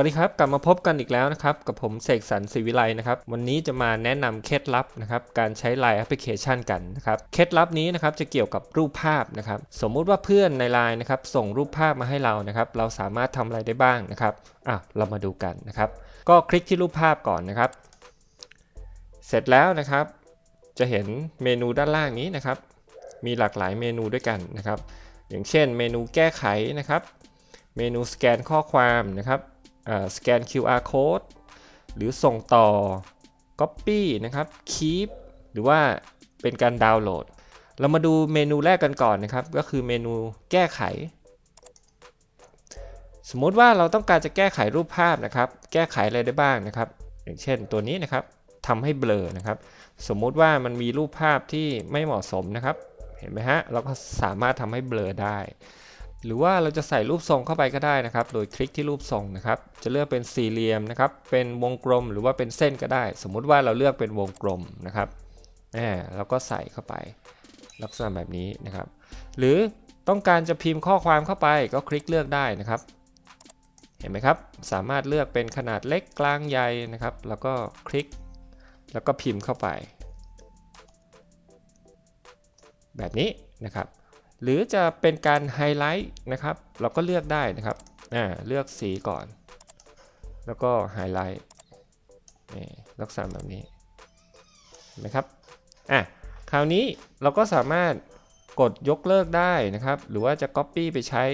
วัสดีครับกลับมาพบกันอีกแล้วนะครับกับผมเสกสรรศิวิไลนะครับวันนี้จะมาแนะนำเคล็ดลับนะครับการใช้ Line แอปพลิเคชันกันนะครับเคล็ดลับนี้นะครับจะเกี่ยวกับรูปภาพนะครับสมมุติว่าเพื่อนใน Line นะครับส่งรูปภาพมาให้เรานะครับเราสามารถทำอะไรได้บ้างนะครับอะเรามาดูกันนะครับก็คลิกที่รูปภาพก่อนนะครับ เสร็จแล้วนะครับ จะเห็นเมนูด้านล่างนี้นะครับ มีหลากหลายเมนูด้วยกันนะครับ อย่างเช่น เมนูแก้ไขนะครับ เมนูสแกนข้อความนะครับ สแกน QR code หรือส่งต่อ Copy นะครับ Keep หรือว่าเป็นการดาวน์โหลด เรามาดูเมนูแรกกันก่อนนะครับ ก็คือเมนูแก้ไข สมมติว่าเราต้องการจะแก้ไขรูปภาพนะครับ แก้ไขอะไรได้บ้างนะครับ อย่างเช่นตัวนี้นะครับทำให้เบลอนะครับ สมมุติว่ามันมีรูปภาพที่ไม่เหมาะสมนะครับ เห็นไหมฮะ เราก็สามารถทำให้เบลอได้ หรือว่าเราจะใส่รูปทรงเข้าไปก็ได้นะครับ โดยคลิกที่รูปทรงนะครับ จะเลือกเป็นสี่เหลี่ยมนะครับ เป็นวงกลมหรือว่าเป็นเส้นก็ได้ สมมุติว่าเราเลือกเป็นวงกลมนะครับแหมเราก็ใส่เข้าไป ลักษณะแบบนี้นะครับ หรือต้องการจะพิมพ์ข้อความเข้าไปก็คลิกเลือกได้นะครับ เห็นไหมครับ สามารถเลือกเป็นขนาดเล็กกลางใหญ่นะครับ แล้วก็คลิก แล้วก็พิมพ์เข้าไป แบบนี้นะครับ หรือจะเป็นการไฮไลท์นะครับ เราก็เลือกได้นะครับอ่าเลือกสีก่อน แล้วก็ไฮไลท์นี่ลักษณะแบบนี้เห็นไหมครับอะคราวนี้เราก็สามารถกดยกเลิกได้นะครับ หรือว่าจะ Copy ไปใช้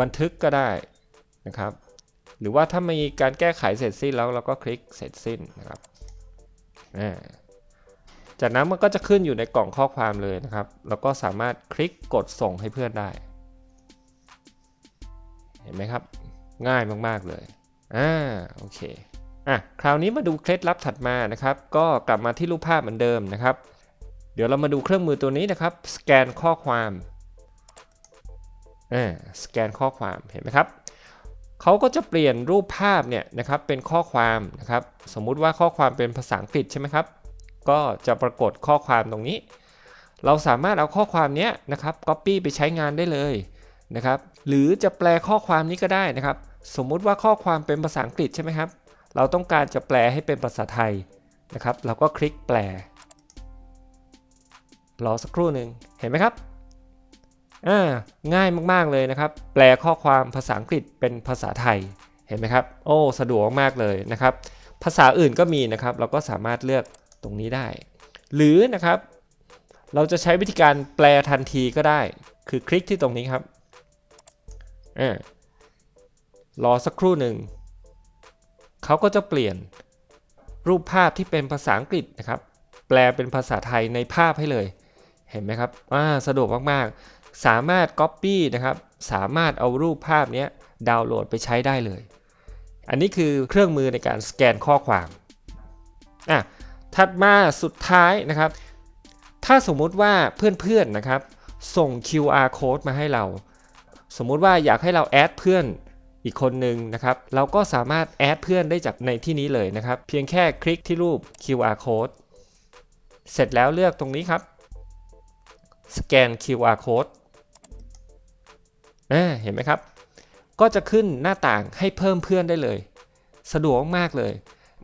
บันทึกก็ได้นะครับ หรือว่าถ้ามีการแก้ไขเสร็จสิ้นแล้วเราก็คลิกเสร็จสิ้นนะครับอ่า จากนั้นมันก็จะขึ้นอยู่ในกล่องข้อความเลยนะครับ แล้วก็สามารถคลิกกดส่งให้เพื่อนได้ เห็นไหมครับ ง่ายมาก ๆ เลย อ่า โอเค อะ คราวนี้มาดูเคล็ดลับถัดมานะครับ ก็กลับมาที่รูปภาพเหมือนเดิมนะครับ เดี๋ยวเรามาดูเครื่องมือตัวนี้นะครับ สแกนข้อความ อ่า สแกนข้อความ เห็นไหมครับเขาก็จะเปลี่ยนรูปภาพเนี่ยนะครับเป็นข้อความนะครับ สมมุติว่าข้อความเป็นภาษาอังกฤษใช่ไหมครับ ก็จะปรากฏข้อความตรงนี้ เราสามารถเอาข้อความนี้นะครับ Copy ไปใช้งานได้เลยนะครับ หรือจะแปลข้อความนี้ก็ได้นะครับ สมมุติว่าข้อความเป็นภาษาอังกฤษใช่ไหมครับ เราต้องการจะแปลให้เป็นภาษาไทยนะครับ เราก็คลิกแปล รอสักครู่หนึ่งเห็นไหมครับอ่าง่ายมาก ๆ เลยนะครับ แปลข้อความภาษาอังกฤษเป็นภาษาไทย เห็นไหมครับ โอ้ สะดวกมากเลยนะครับ ภาษาอื่นก็มีนะครับ เราก็สามารถเลือก ตรงนี้ได้ หรือนะครับ เราจะใช้วิธีการแปลทันทีก็ได้ คือคลิกที่ตรงนี้ครับอรอสักครู่หนึ่ง เขาก็จะเปลี่ยนรูปภาพที่เป็นภาษาอังกฤษนะครับ แปลเป็นภาษาไทยในภาพให้เลย เห็นไหมครับอ่าสะดวกมาก ๆ สามารถ Copy นะครับ สามารถเอารูปภาพนี้ดาวน์โหลดไปใช้ได้เลย อันนี้คือเครื่องมือในการสแกนข้อความอะ ถัดมาสุดท้ายนะครับ ถ้าสมมุติว่าเพื่อนๆนะครับ ส่ง QR code มาให้เรา สมมุติว่าอยากให้เราแอดเพื่อนอีกคนหนึ่งนะครับ เราก็สามารถแอดเพื่อนได้จากในที่นี้เลยนะครับ เพียงแค่คลิกที่รูป QR code เสร็จแล้วเลือกตรงนี้ครับ สแกน QR code เห็นไหมครับ ก็จะขึ้นหน้าต่างให้เพิ่มเพื่อนได้เลย สะดวกมากเลย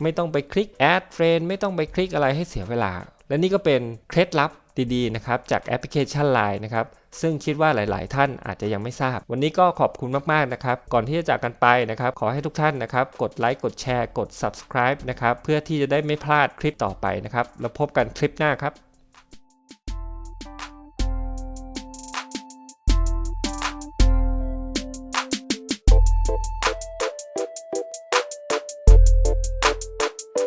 ไม่ต้องไปคลิก add friend ไม่ต้องไปคลิกอะไรให้เสียเวลา และนี่ก็เป็นเคล็ดลับดีๆนะครับจากแอปพลิเคชัน Line นะครับซึ่งคิดว่าหลาย ๆ ท่านอาจจะยังไม่ทราบ วันนี้ก็ขอบคุณมากๆนะครับ ก่อนที่จะจากกันไปนะครับ ขอให้ทุกท่านนะครับ กดไลค์ กดแชร์ กด subscribe นะครับ เพื่อที่จะได้ไม่พลาดคลิปต่อไปนะครับ แล้วพบกันคลิปหน้าครับ